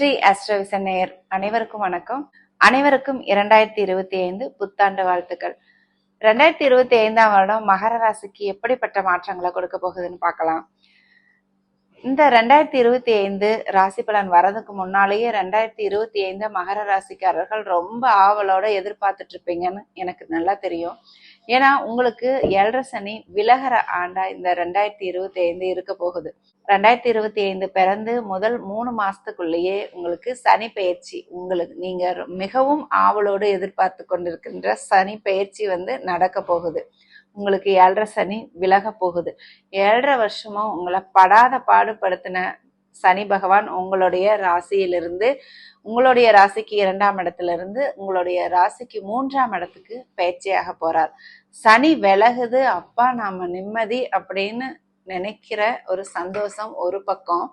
ஸ்ரீ அஸ்ட்ரவிசன் நேயர் அனைவருக்கும் வணக்கம். அனைவருக்கும் இரண்டாயிரத்தி இருபத்தி ஐந்து புத்தாண்டு வாழ்த்துக்கள். ரெண்டாயிரத்தி இருபத்தி ஐந்தாம் வருடம் மகர ராசிக்கு எப்படிப்பட்ட மாற்றங்களை கொடுக்க போகுதுன்னு பார்க்கலாம். இந்த ரெண்டாயிரத்தி இருபத்தி ஐந்து ராசி பலன் வரதுக்கு முன்னாலேயே ரெண்டாயிரத்தி இருபத்தி ஐந்து மகர ராசிக்காரர்கள் ரொம்ப ஆவலோட எதிர்பார்த்துட்டு இருப்பீங்கன்னு எனக்கு நல்லா தெரியும். ஏன்னா உங்களுக்கு ஏழரை சனி விலகிற ஆண்டா இந்த ரெண்டாயிரத்தி இருபத்தி ஐந்து இருக்க போகுது. ரெண்டாயிரத்தி இருபத்தி ஐந்து பிறந்து முதல் மூணு மாசத்துக்குள்ளேயே உங்களுக்கு சனி பயிற்சி உங்களுக்கு நீங்க மிகவும் ஆவலோடு எதிர்பார்த்து கொண்டிருக்கின்ற சனி பயிற்சி வந்து நடக்க போகுது. உங்களுக்கு ஏழரை சனி விலக போகுது. ஏழரை வருஷமும் உங்களை படாத பாடுபடுத்தின சனி பகவான் உங்களுடைய ராசியிலிருந்து உங்களுடைய ராசிக்கு இரண்டாம் இடத்துல இருந்து உங்களுடைய ராசிக்கு மூன்றாம் இடத்துக்கு பயிற்சியாக போறார். சனி விலகுது அப்பா நாம நிம்மதி அப்படின்னு நினைக்கிற ஒரு சந்தோஷம் ஒரு பக்கம்.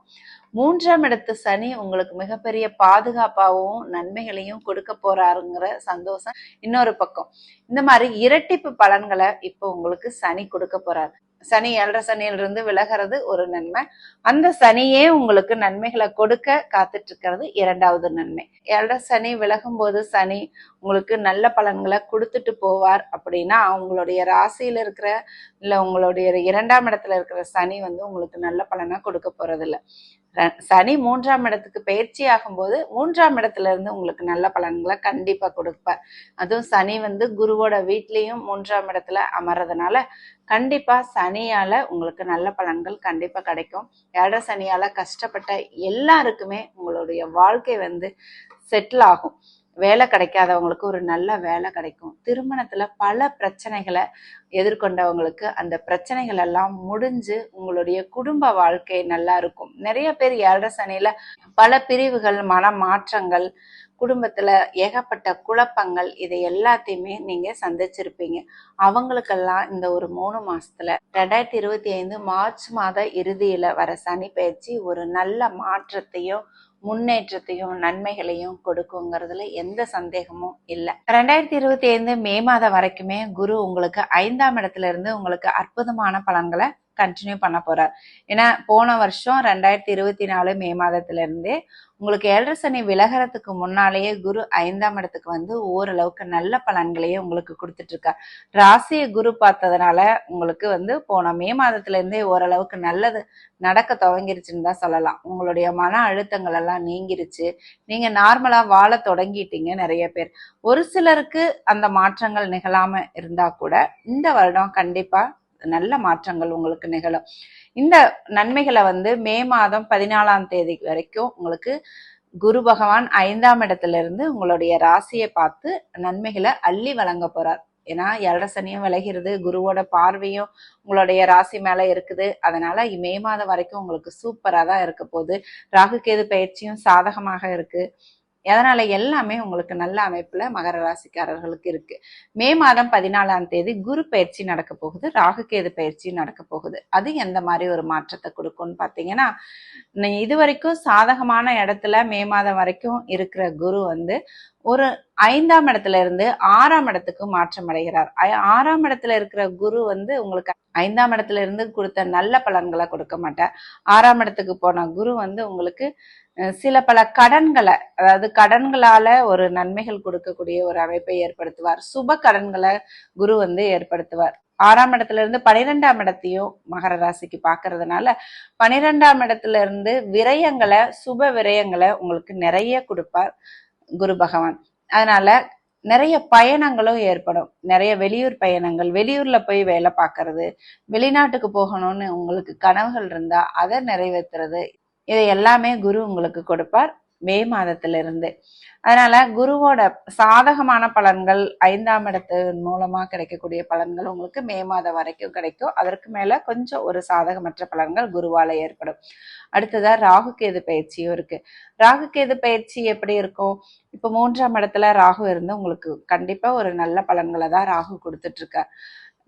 மூன்றாம் இடத்து சனி உங்களுக்கு மிகப்பெரிய பாதுகாப்பாகவும் நன்மைகளையும் கொடுக்க போறாருங்கிற சந்தோஷம் இன்னொரு பக்கம். இந்த மாதிரி இரட்டிப்பு பலன்களை இப்போ உங்களுக்கு சனி கொடுக்க போறாரு. சனி ஏழரை சனியிலிருந்து விலகிறது ஒரு நன்மை. அந்த சனியே உங்களுக்கு நன்மைகளை கொடுக்க காத்துட்டு இருக்கிறது இரண்டாவது நன்மை. ஏழரை சனி விலகும் போது சனி உங்களுக்கு நல்ல பலன்களை கொடுத்துட்டு போவார் அப்படின்னா உங்களுடைய ராசியில் இருக்கிற இல்லை உங்களுடைய இரண்டாம் இடத்துல இருக்கிற சனி வந்து உங்களுக்கு நல்ல பலனாக கொடுக்க போகிறதில்ல சனி மூன்றாம் இடத்துக்கு பயிற்சி ஆகும்போது மூன்றாம் இடத்துல இருந்து உங்களுக்கு நல்ல பலன்களை கண்டிப்பாக கொடுப்பார். அதுவும் சனி வந்து குருவோட வீட்லேயும் மூன்றாம் இடத்துல அமர்றதுனால கண்டிப்பாக சனியால் உங்களுக்கு நல்ல பலன்கள் கண்டிப்பாக கிடைக்கும். ஏழரை சனியால் கஷ்டப்பட்ட எல்லாருக்குமே உங்களுடைய வாழ்க்கை வந்து செட்டில் ஆகும். வேலை கிடைக்காதவங்களுக்கு ஒரு நல்ல வேலை கிடைக்கும். திருமணத்துல பல பிரச்சனைகளை எதிர்கொண்டவங்களுக்கு அந்த பிரச்சனைகள் எல்லாம் முடிஞ்சு உங்களுடைய குடும்ப வாழ்க்கை நல்லா இருக்கும். நிறைய பேர் ஏழரை சனியில பல பிரிவுகள் மன மாற்றங்கள் குடும்பத்துல ஏகப்பட்ட குழப்பங்கள் இதை எல்லாத்தையுமே நீங்க சந்திச்சிருப்பீங்க. அவங்களுக்கெல்லாம் இந்த ஒரு மூணு மாசத்துல ரெண்டாயிரத்தி இருபத்தி ஐந்து மார்ச் மாத இறுதியில வர சனி பயிற்சி ஒரு நல்ல மாற்றத்தையும் முன்னேற்றத்தையும் நன்மைகளையும் கொடுக்குங்கிறதுல எந்த சந்தேகமும் இல்லை. ரெண்டாயிரத்தி இருபத்தி ஐந்து மே மாதம் வரைக்குமே குரு உங்களுக்கு ஐந்தாம் இடத்துல இருந்து உங்களுக்கு அற்புதமான பலன்களை கண்டினியூ பண்ண போறார். ஏன்னா போன வருஷம் ரெண்டாயிரத்தி இருபத்தி நாலு மே மாதத்துல இருந்தே உங்களுக்கு ஏழரை சனி விலகிறதுக்கு முன்னாலேயே குரு ஐந்தாம் இடத்துக்கு வந்து ஓரளவுக்கு நல்ல பலன்களையே உங்களுக்கு கொடுத்துட்டு இருக்கார் ராசியை குரு பார்த்ததுனால உங்களுக்கு வந்து போன மே மாதத்துல இருந்தே ஓரளவுக்கு நல்லது நடக்க துவங்கிருச்சுன்னு தான் சொல்லலாம். உங்களுடைய மன அழுத்தங்கள் எல்லாம் நீங்கிருச்சு. நீங்க நார்மலா வாழ தொடங்கிட்டீங்க நிறைய பேர். ஒரு சிலருக்கு அந்த மாற்றங்கள் நிகழாம இருந்தா கூட இந்த வருடம் கண்டிப்பா நல்ல மாற்றங்கள் உங்களுக்கு நிகழும். இந்த நன்மைகளை வந்து மே மாதம் பதினாலாம் தேதி வரைக்கும் உங்களுக்கு குரு பகவான் ஐந்தாம் இடத்துல இருந்து உங்களுடைய ராசியை பார்த்து நன்மைகளை அள்ளி வழங்க போறார். ஏன்னா எழசனியும் விலகிறது குருவோட பார்வையும் உங்களுடைய ராசி மேல இருக்குது. அதனால மே மாதம் வரைக்கும் உங்களுக்கு சூப்பரா தான் இருக்க போகுது. ராகு கேது பயிற்சியும் சாதகமாக இருக்கு. அதனால எல்லாமே உங்களுக்கு நல்ல அமைப்புல மகர ராசிக்காரர்களுக்கு இருக்கு. மே மாதம் பதினாலாம் தேதி குரு பயிற்சி நடக்க போகுது. ராகுகேது பயிற்சி நடக்க போகுது. அது எந்த மாதிரி ஒரு மாற்றத்தை கொடுக்கும்னு பாத்தீங்கன்னா இது வரைக்கும் சாதகமான இடத்துல மே மாதம் வரைக்கும் இருக்கிற குரு வந்து ஒரு ஐந்தாம் இடத்துல இருந்து ஆறாம் இடத்துக்கு மாற்றம் அடைகிறார். ஆறாம் இடத்துல இருக்கிற குரு வந்து உங்களுக்கு ஐந்தாம் இடத்துல இருந்து கொடுத்த நல்ல பலன்களை கொடுக்க மாட்டார். ஆறாம் இடத்துக்கு போன குரு வந்து உங்களுக்கு சில பல கடன்களை அதாவது கடன்களால ஒரு நன்மைகள் கொடுக்கக்கூடிய ஒரு அமைப்பை ஏற்படுத்துவார். சுப கடன்களை குரு வந்து ஏற்படுத்துவார். ஆறாம் இடத்துல இருந்து பனிரெண்டாம் இடத்தையும் மகர ராசிக்கு பாக்குறதுனால பனிரெண்டாம் இடத்துல இருந்து விரயங்களை சுப விரயங்களை உங்களுக்கு நிறைய கொடுப்பார் குரு பகவான். அதனால நிறைய பயணங்களும் ஏற்படும். நிறைய வெளியூர் பயணங்கள் வெளியூர்ல போய் வேலை பார்க்கறது வெளிநாட்டுக்கு போகணும்னு உங்களுக்கு கனவுகள் இருந்தா அதை நிறைவேற்றுறது இதை எல்லாமே குரு உங்களுக்கு கொடுப்பார். மே மாதத்திலிருந்து. அதனால குருவோட சாதகமான பலன்கள் ஐந்தாம் இடத்து மூலமா கிடைக்கக்கூடிய பலன்கள் உங்களுக்கு மே மாதம் வரைக்கும் கிடைக்கும். அதற்கு மேல கொஞ்சம் ஒரு சாதகமற்ற பலன்கள் குருவால ஏற்படும். அடுத்ததா ராகு கேது பயிற்சியும் இருக்கு. ராகு கேது பயிற்சி எப்படி இருக்கும்? இப்ப மூன்றாம் இடத்துல ராகு இருந்து உங்களுக்கு கண்டிப்பா ஒரு நல்ல பலன்களை தான் ராகு கொடுத்துட்டு இருக்க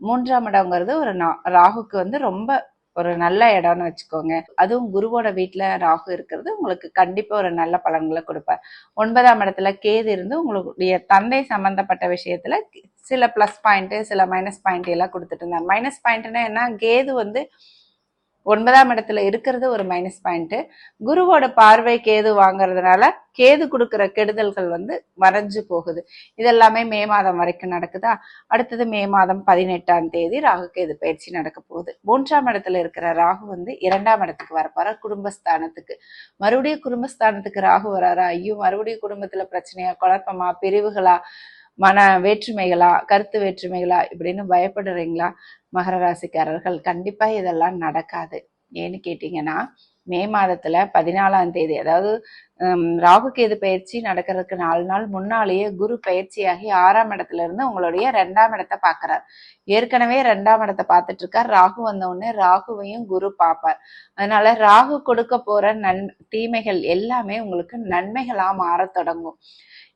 மூன்றாம் இடங்கிறது ஒரு ராகுக்கு வந்து ரொம்ப ஒரு நல்ல இடம்னு வச்சுக்கோங்க. அதுவும் குருவோட வீட்டில் ராகு இருக்கிறது உங்களுக்கு கண்டிப்பாக ஒரு நல்ல பலன்களை கொடுப்பார். ஒன்பதாம் இடத்துல கேது இருந்து உங்களுடைய தந்தை சம்பந்தப்பட்ட விஷயத்தில் சில ப்ளஸ் பாயிண்ட்டு சில மைனஸ் பாயிண்ட் எல்லாம் கொடுத்துட்டு இருந்தார். மைனஸ் பாயிண்ட்னா என்ன? கேது வந்து ஒன்பதாம் இடத்துல இருக்கிறது ஒரு மைனஸ் பாயிண்ட் குருவோட பார்வை கேது வாங்குறதுனால கேது கொடுக்குற கெடுதல்கள் வந்து மறைஞ்சு போகுது. இதெல்லாமே மே மாதம் வரைக்கும் நடக்குதா? அடுத்தது மே மாதம் பதினெட்டாம் தேதி ராகு கேது பயிற்சி நடக்க போகுது. மூன்றாம் இடத்துல இருக்கிற ராகு வந்து இரண்டாம் இடத்துக்கு வரப்போற குடும்பஸ்தானத்துக்கு. மறுபடியும் குடும்பஸ்தானத்துக்கு ராகு வராரா? ஐயோ மறுபடியும் குடும்பத்துல பிரச்சனையா குழப்பமா பிரிவுகளா? மன வேற்றுமைகளா கருத்து வேற்றுமைகளா இப்படின்னு பயப்படுறீங்களா? மகர ராசிக்காரர்கள் கண்டிப்பா இதெல்லாம் நடக்காது. ஏன்னு கேட்டீங்கன்னா மே மாதத்துல பதினாலாம் தேதி அதாவது ராகு கேது பயிற்சி நடக்கிறதுக்கு நாலு நாள் முன்னாலேயே குரு பயிற்சியாகி ஆறாம் இடத்துல இருந்து உங்களுடைய ரெண்டாம் இடத்தை பாக்குறார் ஏற்கனவே ரெண்டாம் இடத்தை பார்த்துட்டு இருக்கார் ராகு வந்தவுடனே ராகுவையும் குரு பார்ப்பார். அதனால ராகு கொடுக்க போற நன் தீமைகள் எல்லாமே உங்களுக்கு நன்மைகளா மாற தொடங்கும்.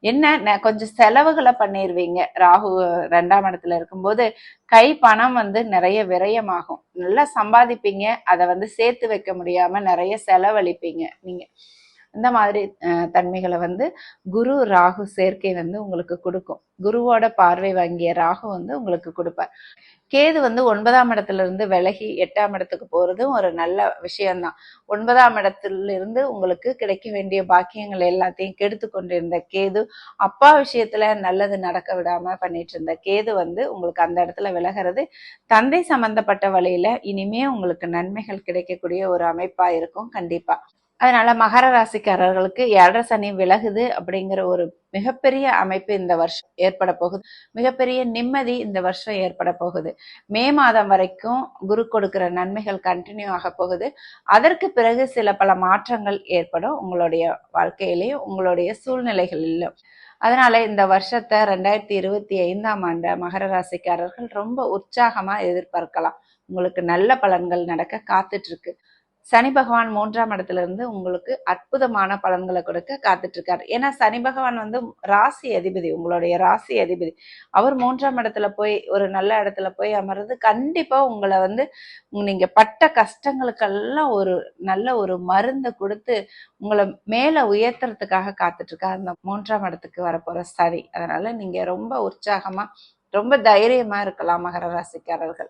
என்ன கொஞ்சம் செலவுகளை பண்ணிடுவீங்க ராகு ரெண்டாம் இடத்துல இருக்கும்போது கை பணம் வந்து நிறைய விரயமாகும். நல்லா சம்பாதிப்பீங்க. அதை வந்து சேர்த்து வைக்க முடியாம நிறைய செலவழிப்பீங்க. நீங்க இந்த மாதிரி தன்மைகளை வந்து குரு ராகு சேர்க்கை வந்து உங்களுக்கு கொடுக்கும். குருவோட பார்வை வாங்கிய ராகு வந்து உங்களுக்கு கொடுப்பார். கேது வந்து ஒன்பதாம் இடத்துல இருந்து விலகி எட்டாம் இடத்துக்கு போறதும் ஒரு நல்ல விஷயம்தான். ஒன்பதாம் இடத்துல இருந்து உங்களுக்கு கிடைக்க வேண்டிய பாக்கியங்கள் எல்லாத்தையும் கெடுத்து கொண்டிருந்த கேது அப்பா விஷயத்துல நல்லது நடக்க விடாம பண்ணிட்டு இருந்த கேது வந்து உங்களுக்கு அந்த இடத்துல விலகிறது. தந்தை சம்பந்தப்பட்ட வழியில இனிமே உங்களுக்கு நன்மைகள் கிடைக்கக்கூடிய ஒரு அமைப்பா இருக்கும் கண்டிப்பா. அதனால மகர ராசிக்காரர்களுக்கு ஏழரை சனி விலகுது அப்படிங்கிற ஒரு மிகப்பெரிய அமைப்பு இந்த வருஷம் ஏற்பட போகுது. மிகப்பெரிய நிம்மதி இந்த வருஷம் ஏற்பட போகுது. மே மாதம் வரைக்கும் குரு கொடுக்கிற நன்மைகள் கண்டினியூ ஆக போகுது. அதற்கு பிறகு சில பல மாற்றங்கள் ஏற்படும் உங்களுடைய வாழ்க்கையிலையும் உங்களுடைய சூழ்நிலைகளிலும். அதனால இந்த வருஷத்தை ரெண்டாயிரத்தி இருபத்தி ஐந்தாம் ஆண்டு மகர ராசிக்காரர்கள் ரொம்ப உற்சாகமா எதிர்பார்க்கலாம். உங்களுக்கு நல்ல பலன்கள் நடக்க காத்துட்டு இருக்கு. சனி பகவான் மூன்றாம் இடத்துல இருந்து உங்களுக்கு அற்புதமான பலன்களை கொடுக்க காத்துட்டு இருக்காரு ஏன்னா சனி பகவான் வந்து ராசி அதிபதி உங்களுடைய ராசி அதிபதி. அவர் மூன்றாம் இடத்துல போய் ஒரு நல்ல இடத்துல போய் அமர்றது கண்டிப்பா உங்களை வந்து நீங்க பட்ட கஷ்டங்களுக்கெல்லாம் ஒரு நல்ல ஒரு மருந்தை கொடுத்து உங்களை மேல உயர்த்துறதுக்காக காத்துட்டு இருக்காரு அந்த மூன்றாம் இடத்துக்கு வரப்போற சனி. அதனால நீங்க ரொம்ப உற்சாகமா ரொம்ப தைரியமா இருக்கலாம் மகர ராசிக்காரர்கள்.